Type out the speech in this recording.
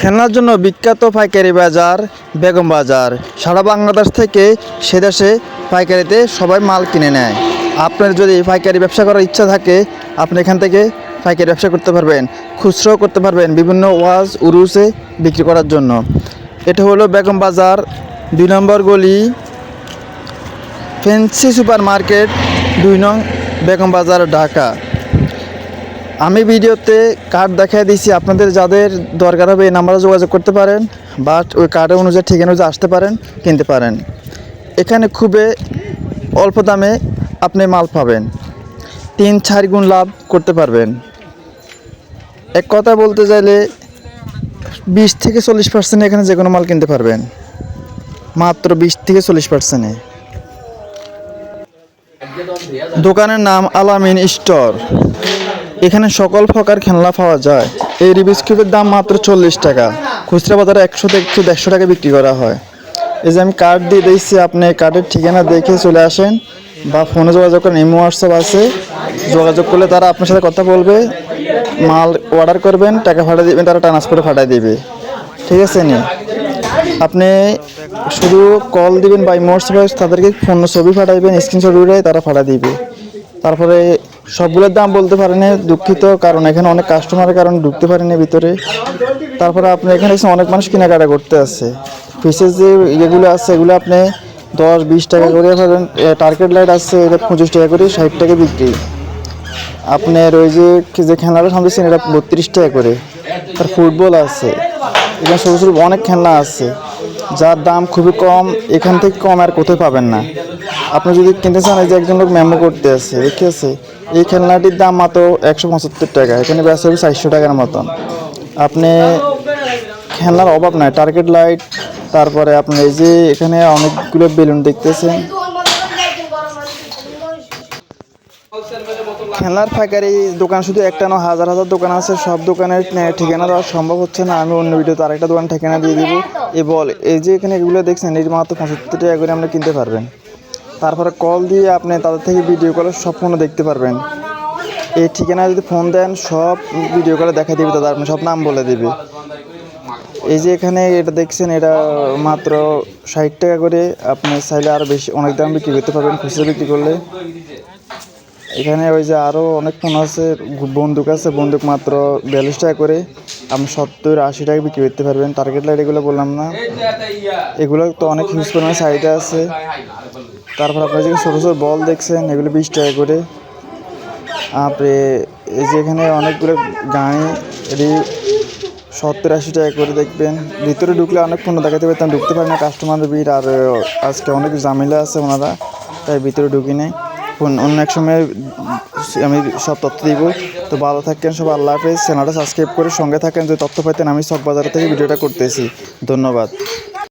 খেলনার জন্য বিখ্যাত পাইকারি বাজার, বেগম বাজার। সারা বাংলাদেশ থেকে সে দেশে পাইকারিতে সবাই মাল কিনে নেয়। আপনার যদি পাইকারি ব্যবসা করার ইচ্ছা থাকে, আপনি এখান থেকে পাইকারি ব্যবসা করতে পারবেন খুচরো করতে পারবেন বিভিন্ন ওয়াজ উরুসে বিক্রি করার জন্য। এটা হলো বেগম বাজার, দুই নম্বর গলি, ফেন্সি সুপার মার্কেট দুই নং বেগম বাজার, ঢাকা। আমি ভিডিওতে কার্ড দেখাই দিয়েছি। আপনাদের যাদের দরকার হবে এই নাম্বারে যোগাযোগ করতে পারেন বা ওই কার্ডের অনুযায়ী ঠিকানা অনুযায়ী আসতে পারেন, কিনতে পারেন। এখানে খুবই অল্প দামে আপনি মাল পাবেন। তিন চার গুণ লাভ করতে পারবেন। এক কথা বলতে চাইলে বিশ থেকে চল্লিশ পার্সেন্ট এখানে যে কোনো মাল কিনতে পারবেন। মাত্র বিশ থেকে চল্লিশ পার্সেন্টে দোকানের নাম আলামিন স্টোর। এখানে সকল প্রকার খেলনা পাওয়া যায়। এই রিবিস দাম মাত্র চল্লিশ টাকা। খুচরা বাজারে একশো থেকে দেড়শো টাকা বিক্রি করা হয়। এই যে আমি কার্ড দিয়ে দিয়েছি, আপনি কার্ডের ঠিকানা দেখে চলে আসেন বা ফোনে যোগাযোগ করেন, ইমো, হোয়াটসঅ্যাপ আছে। যোগাযোগ করলে তারা আপনার সাথে কথা বলবে, মাল অর্ডার করবেন, টাকা ফাটিয়ে দিবেন, তারা ট্রান্সপোর্টে ফাটিয়ে দেবে। ঠিক আছে, নি? আপনি শুধু কল দিবেন বা ইমো, হোয়াটসঅ্যাপে তাদেরকে ফোন ছবি ফাটাইবেন স্ক্রিনশট উঠে তারা ফাটা দিবে। তারপরে সবগুলোর দাম বলতে পারেন, দুঃখিত, কারণ এখানে অনেক কাস্টমারের কারণে ঢুকতে পারেনি ভিতরে। তারপরে আপনি এখানে এসে অনেক মানুষ কেনাকাটা করতে আসছে ফিসের যে ইয়েগুলো আছে, এগুলো আপনি দশ, বিশ টাকা করে পাবেন টার্গেট লাইট আছে, এটা পঁচিশ টাকা করে, ষাট টাকা বিক্রি। আপনার ওই যে যে খেলনাটা সামতেছেন এটা বত্রিশ টাকা করে। তার ফুটবল আছে। এখানে ছোটো ছোটো অনেক খেলনা আছে। যার দাম খুবই কম, এখান থেকে কম আর কোথাও পাবেন না। আপনি যদি কিনতে চান, এই যে একজন লোক মেমো করতে আছে, দেখে আছে, এই খেলনাটির দাম মাত্র একশো পঁচাত্তর টাকা, এখানে ব্যস্ত হবে চারশো টাকার মতন। আপনি খেলনার অভাব নাই টার্গেট লাইট তারপরে আপনি এই যে এখানে অনেকগুলো বেলুন দেখতেছেন। খেলনার পাইকারি দোকান শুধু একটা না হাজার হাজার দোকান আছে, সব দোকানের ঠিকানা দেওয়া সম্ভব হচ্ছে না, আমি অন্য ভিডিওতে আরেকটা দোকান ঠিকানা দিয়ে দিব। এ বল, এই যে এখানে এগুলো দেখছেন এর মাত্র পঁচাত্তর টাকা করে আপনি কিনতে পারবেন। তারপরে কল দিয়ে আপনি তাদের থেকে ভিডিও কলে সব ফোনও দেখতে পারবেন। এই ঠিকানায় যদি ফোন দেন, সব ভিডিও কলে দেখা দিবে তাদের আপনি সব নাম বলে দিবে। এই যে এখানে এটা দেখছেন, এটা মাত্র ষাট টাকা করে। আপনি চাইলে আরও বেশি, অনেক দাম বিক্রি করতে পারবেন, খুচরো বিক্রি করলে। এখানে ওই যে আরও অনেক ফোন আছে, বন্দুক আছে, বন্দুক মাত্র বিয়াল্লিশ টাকা করে। আপনি সত্তর, আশি টাকা বিক্রি করতে পারবেন। টার্গেট লাইট এগুলো বললাম না। এগুলো তো অনেক হিউজ পরিমাণে সাইডে আছে। তারপর আপনার যে ছোটো ছোটো বল দেখছেন, এগুলো বিশ টাকা করে। আপনি এই যে এখানে অনেকগুলো গাঁয়ে এটি সত্তর আশি টাকা করে দেখবেন। ভিতরে ঢুকলে অনেক পণ্য দেখাতে পারতাম, ঢুকতে পারে না কাস্টমারদের ভিড়। আর আজকে অনেক ঝামেলা আছে ওনারা, তাই ভিতরে ঢুকি নেই। অন্য এক সময় আমি সব তথ্য দিব। তো ভালো থাকেন সব আল্লাহ হাফেজ। চ্যানেলটা সাবস্ক্রাইব করে সঙ্গে থাকেন। যে তথ্য পাইতেন, আমি সব বাজার থেকে ভিডিওটা করতেছি। ধন্যবাদ।